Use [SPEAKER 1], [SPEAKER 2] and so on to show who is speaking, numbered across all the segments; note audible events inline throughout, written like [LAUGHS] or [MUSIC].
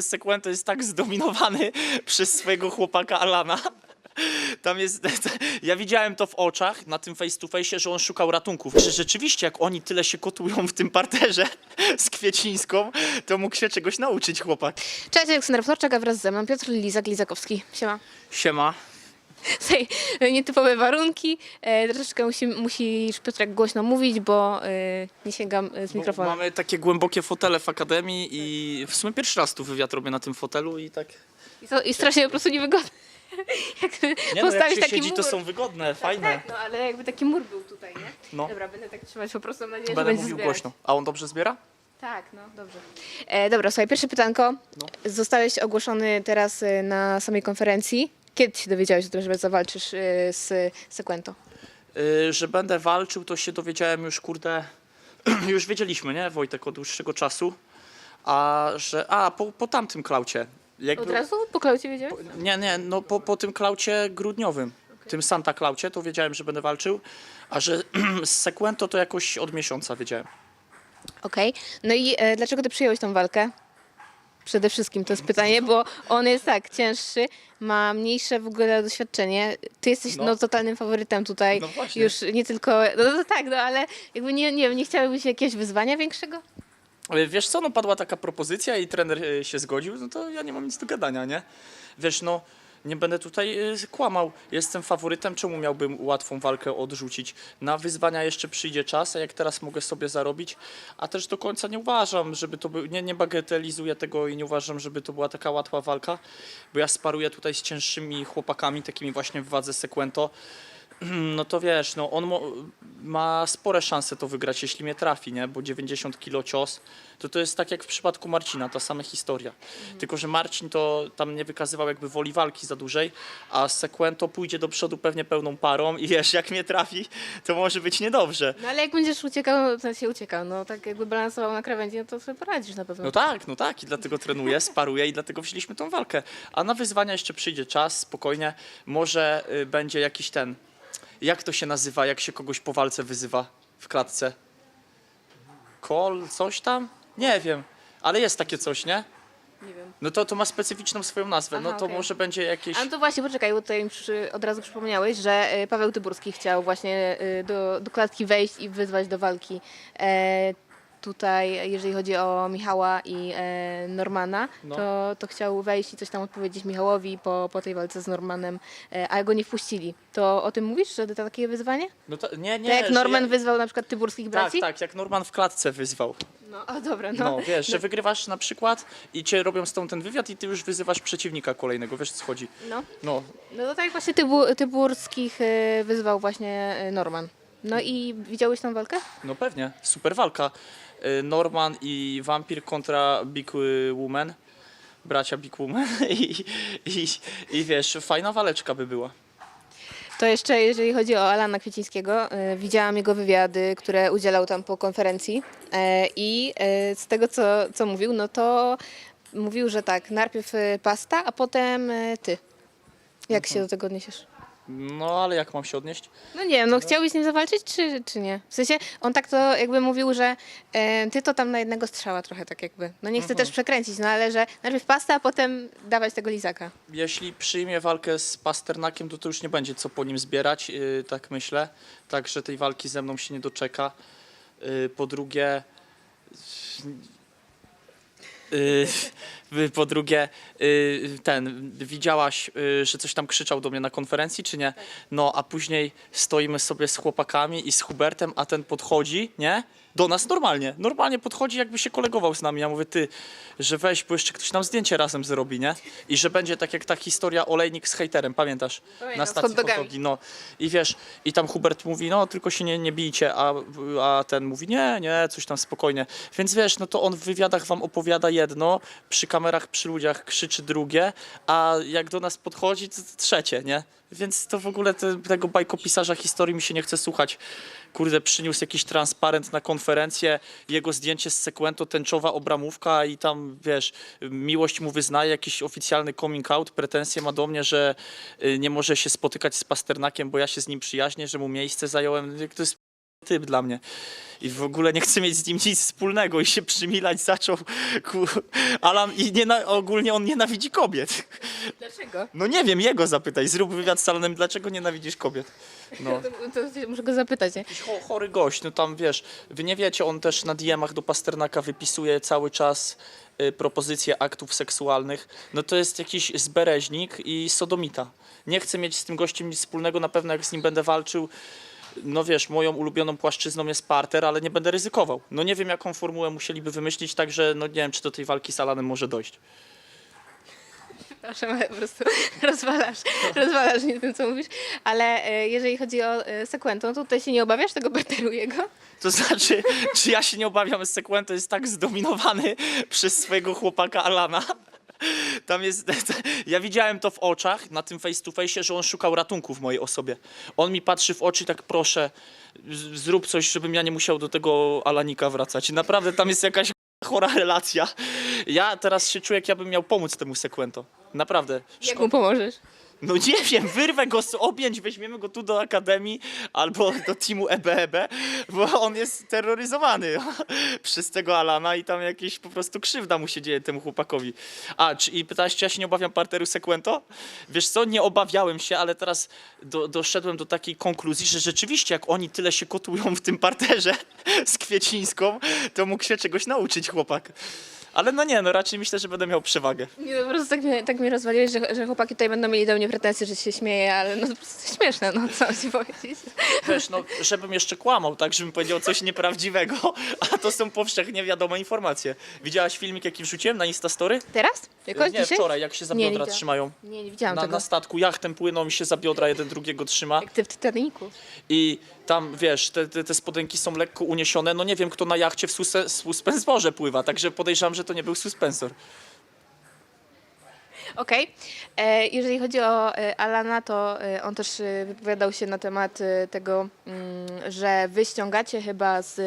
[SPEAKER 1] Sekwento jest tak zdominowany [LAUGHS] przez swojego chłopaka Alana. [LAUGHS] Tam jest, [LAUGHS] ja widziałem to w oczach na tym face to face, że on szukał ratunków. Że rzeczywiście, jak oni tyle się kotują w tym parterze z Kwiecińską, to mógł się czegoś nauczyć chłopak.
[SPEAKER 2] Cześć, Aleksander Wtorczak, a wraz ze mną Piotr Lizak, Lizakowski. Siema.
[SPEAKER 1] Siema.
[SPEAKER 2] Tutaj e, nietypowe warunki. E, troszeczkę musi, musisz Piotrek głośno mówić, bo e, nie sięgam z
[SPEAKER 1] Bo
[SPEAKER 2] mikrofonem.
[SPEAKER 1] Mamy takie głębokie fotele w akademii i w sumie pierwszy raz tu wywiad robię na tym fotelu i tak...
[SPEAKER 2] I, to, I strasznie po prostu niewygodne. [LAUGHS] jakby
[SPEAKER 1] Nie no, jak
[SPEAKER 2] postawić
[SPEAKER 1] się
[SPEAKER 2] taki
[SPEAKER 1] siedzi,
[SPEAKER 2] mur.
[SPEAKER 1] to są wygodne, fajne.
[SPEAKER 2] Tak, no ale jakby taki mur był tutaj, nie?
[SPEAKER 1] No.
[SPEAKER 2] Dobra, będę tak trzymać po prostu, mam nadzieję, że
[SPEAKER 1] Będę
[SPEAKER 2] będzie
[SPEAKER 1] mówił
[SPEAKER 2] zbierać.
[SPEAKER 1] głośno. A on dobrze zbiera?
[SPEAKER 2] Tak, no dobrze. E, dobra, słuchaj, pierwsze pytanko.
[SPEAKER 1] No.
[SPEAKER 2] Zostałeś ogłoszony teraz e, na samej konferencji. Kiedy się dowiedziałeś o tym, że zawalczysz e, z Sekwento?
[SPEAKER 1] Y, że będę walczył, to się dowiedziałem już, kurde, [CLEARS THROAT] już wiedzieliśmy, nie, Wojtek, od dłuższego czasu, a że, a, po, po tamtym klaucie. Jakby,
[SPEAKER 2] Od razu po klaucie wiedziałeś?
[SPEAKER 1] Nie, nie, no po, po tym klaucie grudniowym, tym Santa Klaucie, to wiedziałem, że będę walczył, a że [CLEARS THROAT] z Sekwento to jakoś od miesiąca wiedziałem.
[SPEAKER 2] Okej. No i e, dlaczego ty przyjąłeś tą walkę? Przede wszystkim to jest pytanie, bo on jest tak cięższy, ma mniejsze w ogóle doświadczenie. Ty jesteś
[SPEAKER 1] No.
[SPEAKER 2] no. totalnym faworytem tutaj.
[SPEAKER 1] No właśnie.
[SPEAKER 2] Już nie tylko. No, no tak, no ale jakby nie, nie, nie chciałbyś jakiegoś wyzwania większego?
[SPEAKER 1] Ale Wiesz co, no padła taka propozycja i trener y, się zgodził, no to ja nie mam nic do gadania, nie? Wiesz, no nie będę tutaj y, kłamał, jestem faworytem, czemu miałbym łatwą walkę odrzucić? Na wyzwania jeszcze przyjdzie czas, a jak teraz mogę sobie zarobić, a też do końca nie uważam, żeby to był, nie, nie bagatelizuję tego i nie uważam, żeby to była taka łatwa walka, bo ja sparuję tutaj z cięższymi chłopakami, takimi właśnie w wadze Sekwento, no to wiesz, no on ma spore szanse to wygrać, jeśli mnie trafi, nie? Bo 90 kilo cios, to to jest tak jak w przypadku Marcina, ta sama historia. Tylko, że Marcin to tam nie wykazywał jakby woli walki za dłużej, a Sekwento pójdzie do przodu pewnie pełną parą i wiesz, jak mnie trafi, to może być niedobrze.
[SPEAKER 2] No ale jak będziesz uciekał, to się uciekał. No tak jakby balansował na krawędzi, no to sobie poradzisz na pewno.
[SPEAKER 1] No tak, no tak i dlatego trenuję, sparuję i dlatego wzięliśmy tą walkę. A na wyzwania jeszcze przyjdzie czas, spokojnie, może y, będzie jakiś ten, jak to się nazywa, jak się kogoś po walce wyzywa w klatce? Kol, coś tam? Nie wiem, ale jest takie coś, nie?
[SPEAKER 2] Nie wiem.
[SPEAKER 1] No to, to ma specyficzną swoją nazwę, no
[SPEAKER 2] Aha,
[SPEAKER 1] to
[SPEAKER 2] okej.
[SPEAKER 1] może będzie jakieś...
[SPEAKER 2] A no to właśnie, poczekaj, bo tutaj mi przy, od razu przypomniałeś, że e, Paweł Tyburski chciał właśnie e, do, do klatki wejść i wyzwać do walki. E, tutaj, jeżeli chodzi o Michała i e, Normana,
[SPEAKER 1] No.
[SPEAKER 2] to, to chciał wejść i coś tam odpowiedzieć Michałowi po, po tej walce z Normanem, e, a go nie wpuścili. To o tym mówisz, że to takie wyzwanie?
[SPEAKER 1] No to, nie, nie,
[SPEAKER 2] tak jak
[SPEAKER 1] że
[SPEAKER 2] Norman
[SPEAKER 1] ja...
[SPEAKER 2] wyzwał na przykład Tyburskich
[SPEAKER 1] Tak,
[SPEAKER 2] braci?
[SPEAKER 1] tak, jak Norman w klatce wyzwał.
[SPEAKER 2] No, o dobra, no.
[SPEAKER 1] No, wiesz, że wygrywasz na przykład i cię robią z tą ten wywiad i ty już wyzywasz przeciwnika kolejnego, wiesz o co chodzi.
[SPEAKER 2] no.
[SPEAKER 1] No,
[SPEAKER 2] No to tak właśnie Tybu, Tyburskich e, wyzwał właśnie e, Norman. No i widziałeś tą walkę?
[SPEAKER 1] No pewnie, super walka. Y, Norman i Vampir kontra Big y, Woman, bracia Big Woman [LAUGHS] i, i, i wiesz, fajna waleczka by była.
[SPEAKER 2] To jeszcze jeżeli chodzi o Alana Kwiecińskiego, e, widziałam jego wywiady, które udzielał tam po konferencji e, i e, z tego co, co mówił, no to mówił, że tak, najpierw pasta, a potem ty. Jak się do tego odniesiesz?
[SPEAKER 1] No ale jak mam się odnieść?
[SPEAKER 2] No nie wiem, no chciałbyś z nim zawalczyć, czy, czy nie? W sensie, on tak to jakby mówił, że e, ty to tam na jednego strzała trochę tak jakby. No nie chcę też przekręcić, no ale że najpierw pasta, a potem dawać tego lizaka.
[SPEAKER 1] Jeśli przyjmie walkę z Pasternakiem, to to już nie będzie co po nim zbierać, y, tak myślę. Także tej walki ze mną się nie doczeka. Y, Po drugie, y, po drugie, y, ten, widziałaś, y, że coś tam krzyczał do mnie na konferencji, czy nie? No, a później stoimy sobie z chłopakami i z Hubertem, a ten podchodzi, nie? Do nas normalnie, normalnie podchodzi, jakby się kolegował z nami. Ja mówię, ty, że weź, bo jeszcze ktoś nam zdjęcie razem zrobi, nie? I że będzie tak jak ta historia olejnik z hejterem, pamiętasz?
[SPEAKER 2] Pamiętam,
[SPEAKER 1] na
[SPEAKER 2] z
[SPEAKER 1] stacji
[SPEAKER 2] hot dogami.
[SPEAKER 1] no. I wiesz, i tam Hubert mówi, no tylko się nie, nie bijcie, a, a ten mówi, nie, nie, coś tam spokojnie. Więc wiesz, no to on w wywiadach wam opowiada jedno, przy kamerach, przy ludziach krzyczy drugie, a jak do nas podchodzi, to trzecie, nie? Więc to w ogóle te, tego bajkopisarza historii mi się nie chce słuchać. Kurde, przyniósł jakiś transparent na konferencję, jego zdjęcie z Sekwento, tęczowa obramówka i tam, wiesz, miłość mu wyznaje, jakiś oficjalny coming out, pretensje ma do mnie, że y, nie może się spotykać z Pasternakiem, bo ja się z nim przyjaźnię, że mu miejsce zająłem. To jest typ dla mnie. I w ogóle nie chcę mieć z nim nic wspólnego i się przymilać zaczął. Ku... Alan i niena... ogólnie on nienawidzi kobiet.
[SPEAKER 2] Dlaczego?
[SPEAKER 1] No nie wiem, jego zapytaj. Zrób wywiad z Alanem, dlaczego nienawidzisz kobiet. No.
[SPEAKER 2] To, to muszę go zapytać, nie?
[SPEAKER 1] Jakiś cho- chory gość, no tam wiesz, wy nie wiecie, on też na DM-ach do Pasternaka wypisuje cały czas y, propozycje aktów seksualnych. No to jest jakiś zbereźnik i sodomita. Nie chcę mieć z tym gościem nic wspólnego, na pewno jak z nim będę walczył, no wiesz, moją ulubioną płaszczyzną jest parter, ale nie będę ryzykował. No nie wiem, jaką formułę musieliby wymyślić, także no nie wiem, czy do tej walki z Alanem może dojść.
[SPEAKER 2] Przepraszam, ale po prostu [LAUGHS] rozwalasz, rozwalasz mnie tym, co mówisz. Ale e, jeżeli chodzi o e, Sekwentę, to tutaj się nie obawiasz tego Berteru jego?
[SPEAKER 1] To znaczy, czy ja się nie obawiam, Sekwento jest tak zdominowany przez swojego chłopaka Alana. [LAUGHS] Tam jest, [LAUGHS] ja widziałem to w oczach na tym face to face, że on szukał ratunku w mojej osobie. On mi patrzy w oczy tak proszę, zrób coś, żebym ja nie musiał do tego Alanika wracać. Naprawdę tam jest jakaś [LAUGHS] chora relacja. Ja teraz się czuję, jak ja miał pomóc temu Sekwento. Naprawdę.
[SPEAKER 2] Jak mu pomożesz?
[SPEAKER 1] No nie wiem, wyrwę go z objęć, weźmiemy go tu do Akademii albo do teamu EBEB, bo on jest terroryzowany [LAUGHS] przez tego Alana i tam jakieś po prostu krzywda mu się dzieje temu chłopakowi. A, czy, i pytałaś, czy ja się nie obawiam parteru Sekwento? Wiesz co, nie obawiałem się, ale teraz do, doszedłem do takiej konkluzji, że rzeczywiście jak oni tyle się kotują w tym parterze [LAUGHS] z Kwiecińską, to mógł się czegoś nauczyć chłopak. Ale no nie, no raczej myślę, że będę miał przewagę.
[SPEAKER 2] Nie, no po prostu tak mnie, tak mnie rozwaliłeś, że, że chłopaki tutaj będą mieli do mnie pretensje, że się śmieję, ale no to po prostu śmieszne, no co ci powiedzieć.
[SPEAKER 1] Wiesz, no, żebym jeszcze kłamał, tak, żebym powiedział coś nieprawdziwego, a to są powszechnie wiadome informacje. Widziałaś filmik, jaki wrzuciłem na Instastory?
[SPEAKER 2] Teraz? Jakoś
[SPEAKER 1] nie,
[SPEAKER 2] dzisiaj?
[SPEAKER 1] wczoraj, jak się za
[SPEAKER 2] Nie, nie
[SPEAKER 1] biodra
[SPEAKER 2] widziałam.
[SPEAKER 1] trzymają.
[SPEAKER 2] Nie, nie widziałam
[SPEAKER 1] Na,
[SPEAKER 2] tego.
[SPEAKER 1] na statku jachtem płyną i się za biodra jeden drugiego trzyma.
[SPEAKER 2] Jak ty w Titanicu.
[SPEAKER 1] I tam, wiesz, te, te, te spodenki są lekko uniesione. No nie wiem, kto na jachcie w suse- suspensorze pływa, także podejrzewam, że to nie był suspensor.
[SPEAKER 2] Okej. E, Jeżeli chodzi o e, Alana, to e, on też e, wypowiadał się na temat e, tego, mm, że wy ściągacie chyba z,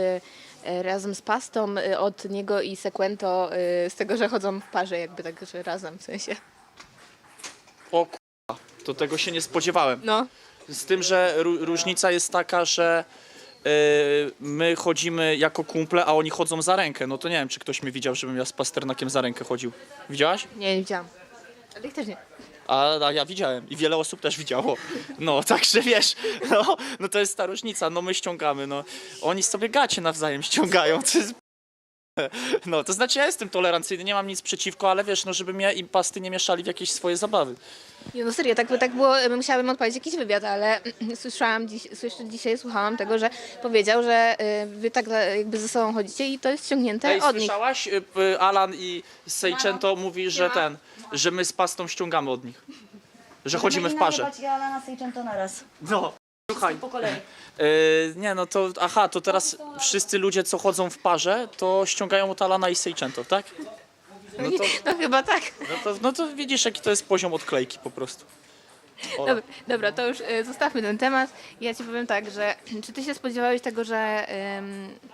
[SPEAKER 2] e, razem z pastą e, od niego i Sekwento e, z tego, że chodzą w parze jakby tak, że razem w sensie.
[SPEAKER 1] O k***a, to tego się nie spodziewałem.
[SPEAKER 2] No.
[SPEAKER 1] Z tym, że ró- różnica jest taka, że my chodzimy jako kumple, a oni chodzą za rękę. No to nie wiem, czy ktoś mnie widział, żebym ja z Pasternakiem za rękę chodził. Widziałaś?
[SPEAKER 2] Nie, nie widziałam. Ale ich też nie.
[SPEAKER 1] A, a ja widziałem i wiele osób też widziało. No, [LAUGHS] także wiesz, no, no to jest ta różnica. No my ściągamy, no. Oni sobie gacie nawzajem ściągają. To jest... [LAUGHS] No, to znaczy ja jestem tolerancyjny, nie mam nic przeciwko, ale wiesz, no żeby mnie i pasty nie mieszali w jakieś swoje zabawy.
[SPEAKER 2] Nie, no serio, tak, tak było, musiałabym odpalić jakiś wywiad, ale [CLEARS THROAT] słyszałam dziś, słyszę, dzisiaj słuchałam tego, że powiedział, że y, wy tak e, jakby ze sobą chodzicie i to jest ściągnięte
[SPEAKER 1] Ej,
[SPEAKER 2] od nich.
[SPEAKER 1] słyszałaś? Y, y, Alan i Seicento mówi, że ten, że my z pastą ściągamy od nich. Że chodzimy w parze.
[SPEAKER 3] I Alana Sejczęto naraz.
[SPEAKER 1] No, słuchaj.
[SPEAKER 3] Po kolei.
[SPEAKER 1] y, nie, no to, aha, to teraz wszyscy ludzie, co chodzą w parze, to ściągają od Alana i Seicento, tak? No to,
[SPEAKER 2] No chyba tak.
[SPEAKER 1] no, to, no to widzisz, jaki to jest poziom odklejki po prostu.
[SPEAKER 2] Dobra, dobra, to już y, zostawmy ten temat. Ja ci powiem tak, że [CLEARS THROAT] czy ty się spodziewałeś tego, że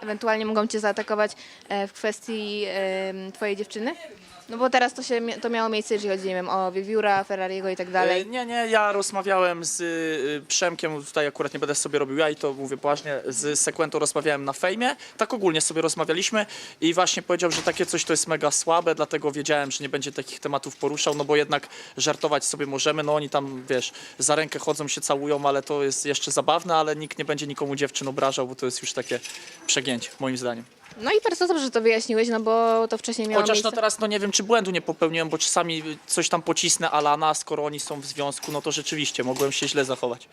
[SPEAKER 2] ewentualnie mogą cię zaatakować e, w kwestii twojej dziewczyny? No bo teraz to się to miało miejsce, jeżeli chodzi wiem, o Wiewióra, Ferrariego i tak
[SPEAKER 1] Y,
[SPEAKER 2] dalej.
[SPEAKER 1] Nie, nie, ja rozmawiałem z y, Przemkiem, tutaj akurat nie będę sobie robił ja i to mówię poważnie, z Sekwento rozmawiałem na fejmie, tak ogólnie sobie rozmawialiśmy i właśnie powiedział, że takie coś to jest mega słabe, dlatego wiedziałem, że nie będzie takich tematów poruszał, no bo jednak żartować sobie możemy, no oni tam, wiesz, za rękę chodzą, się całują, ale to jest jeszcze zabawne, ale nikt nie będzie nikomu dziewczyn obrażał, bo to jest już takie przegięcie, moim zdaniem.
[SPEAKER 2] No i to dobrze, że to wyjaśniłeś, no bo to wcześniej miało
[SPEAKER 1] Chociaż
[SPEAKER 2] miejsce.
[SPEAKER 1] no teraz no nie wiem, czy błędu nie popełniłem, bo czasami coś tam pocisnę Alana, skoro oni są w związku, no to rzeczywiście mogłem się źle zachować.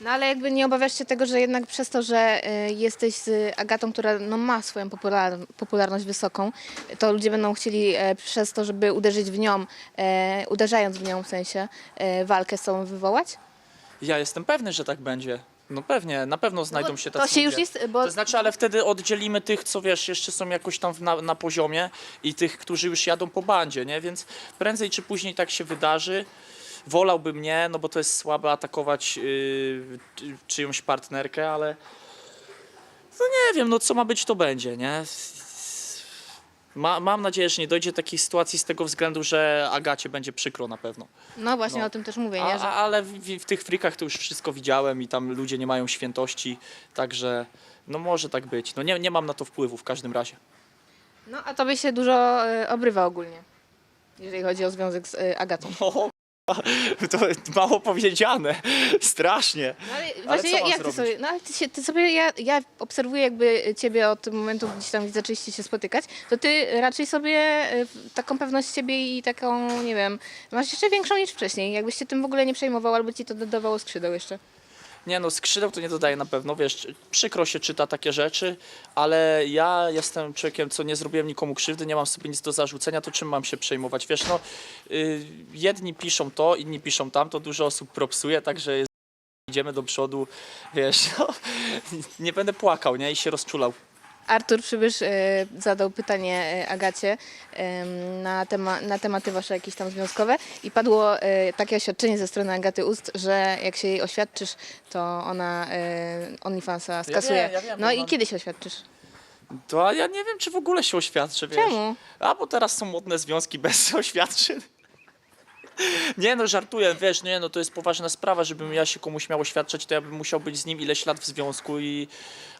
[SPEAKER 2] No ale jakby nie obawiasz się tego, że jednak przez to, że y, jesteś z Agatą, która no, ma swoją popular popularność wysoką, to ludzie będą chcieli e, przez to, żeby uderzyć w nią, e, uderzając w nią w sensie, e, walkę z sobą wywołać?
[SPEAKER 1] Ja jestem pewny, że tak będzie. No pewnie, na pewno znajdą
[SPEAKER 2] No bo
[SPEAKER 1] się
[SPEAKER 2] to
[SPEAKER 1] tacy
[SPEAKER 2] się już
[SPEAKER 1] ludzie.
[SPEAKER 2] jest, bo-
[SPEAKER 1] To znaczy, ale wtedy oddzielimy tych, co wiesz, jeszcze są jakoś tam na, na poziomie i tych, którzy już jadą po bandzie, nie? Więc prędzej czy później tak się wydarzy. Wolałbym nie, no bo to jest słabe atakować yy, czy- czyjąś partnerkę, ale no nie wiem, no co ma być, to będzie, nie? Ma, mam nadzieję, że nie dojdzie do takiej sytuacji z tego względu, że Agacie będzie przykro na pewno.
[SPEAKER 2] No właśnie
[SPEAKER 1] No.
[SPEAKER 2] o tym też mówię,
[SPEAKER 1] A,
[SPEAKER 2] nie?
[SPEAKER 1] a,
[SPEAKER 2] Że...
[SPEAKER 1] ale w, w tych frikach to już wszystko widziałem i tam ludzie nie mają świętości, także no może tak być. No nie, nie mam na to wpływu w każdym razie.
[SPEAKER 2] No a tobie się dużo y, obrywa ogólnie, jeżeli chodzi o związek z y, Agatą. [LAUGHS] [LAUGHS]
[SPEAKER 1] To mało powiedziane, strasznie.
[SPEAKER 2] No, ale właśnie
[SPEAKER 1] co mam
[SPEAKER 2] jak ty
[SPEAKER 1] zrobić?
[SPEAKER 2] sobie, no ale ty, się, ty sobie, ja, ja obserwuję jakby ciebie od momentu, gdzieś tam gdzie zaczęliście się spotykać, to ty raczej sobie y, taką pewność siebie i taką, nie wiem, masz jeszcze większą niż wcześniej, jakbyś się tym w ogóle nie przejmował, albo ci to dodawało skrzydeł jeszcze.
[SPEAKER 1] Nie no, skrzydeł to nie dodaje na pewno, wiesz, przykro się czyta takie rzeczy, ale ja jestem człowiekiem, co nie zrobiłem nikomu krzywdy, nie mam sobie nic do zarzucenia, to czym mam się przejmować? Wiesz, no, y, jedni piszą to, inni piszą tamto, dużo osób propsuje, także jest, idziemy do przodu, wiesz, [LAUGHS] no, nie będę płakał, nie, i się rozczulał.
[SPEAKER 2] Artur Przybysz y, zadał pytanie y, Agacie na, tema, na tematy wasze jakieś tam związkowe i padło y, takie oświadczenie ze strony Agaty Ust, że jak się jej oświadczysz, to ona OnlyFansa skasuje.
[SPEAKER 1] wiem, ja wiem,
[SPEAKER 2] no
[SPEAKER 1] bo
[SPEAKER 2] i
[SPEAKER 1] mam-
[SPEAKER 2] kiedy się oświadczysz?
[SPEAKER 1] To ja nie wiem, czy w ogóle się oświadczę, wiesz.
[SPEAKER 2] Czemu?
[SPEAKER 1] A, bo teraz są modne związki bez [LAUGHS] oświadczyn. [LAUGHS] Nie no, żartuję, wiesz, nie no, to jest poważna sprawa, żebym ja się komuś miał oświadczać, to ja bym musiał być z nim ileś lat w związku i...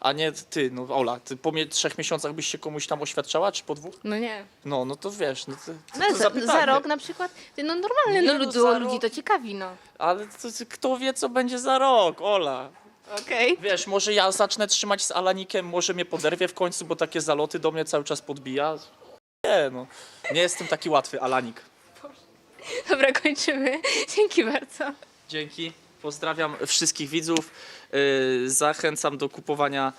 [SPEAKER 1] A nie ty, no Ola, ty po mnie trzech miesiącach byś się komuś tam oświadczała, czy po dwóch?
[SPEAKER 2] No nie.
[SPEAKER 1] No, no to wiesz, no to, to,
[SPEAKER 2] No,
[SPEAKER 1] to
[SPEAKER 2] za, za rok na przykład? Ty, no normalne,
[SPEAKER 1] Nie,
[SPEAKER 2] no,
[SPEAKER 1] no,
[SPEAKER 2] ludzi,
[SPEAKER 1] za
[SPEAKER 2] ludzi
[SPEAKER 1] rok-
[SPEAKER 2] to ciekawi, no.
[SPEAKER 1] Ale to, to, kto wie, co będzie za rok, Ola.
[SPEAKER 2] Okej.
[SPEAKER 1] Wiesz, może ja zacznę trzymać z Alanikiem, może mnie poderwie w końcu, bo takie zaloty do mnie cały czas podbija. Nie no, nie jestem taki łatwy, Alanik.
[SPEAKER 2] Dobra, kończymy. Dzięki bardzo.
[SPEAKER 1] Dzięki. Pozdrawiam wszystkich widzów. Yy, Zachęcam do kupowania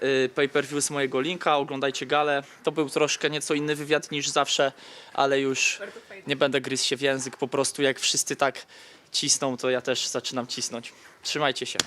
[SPEAKER 1] yy, pay-per-view z mojego linka. Oglądajcie galę. To był troszkę nieco inny wywiad niż zawsze, ale już nie będę gryźć się w język. Po prostu jak wszyscy tak cisną, to ja też zaczynam cisnąć. Trzymajcie się.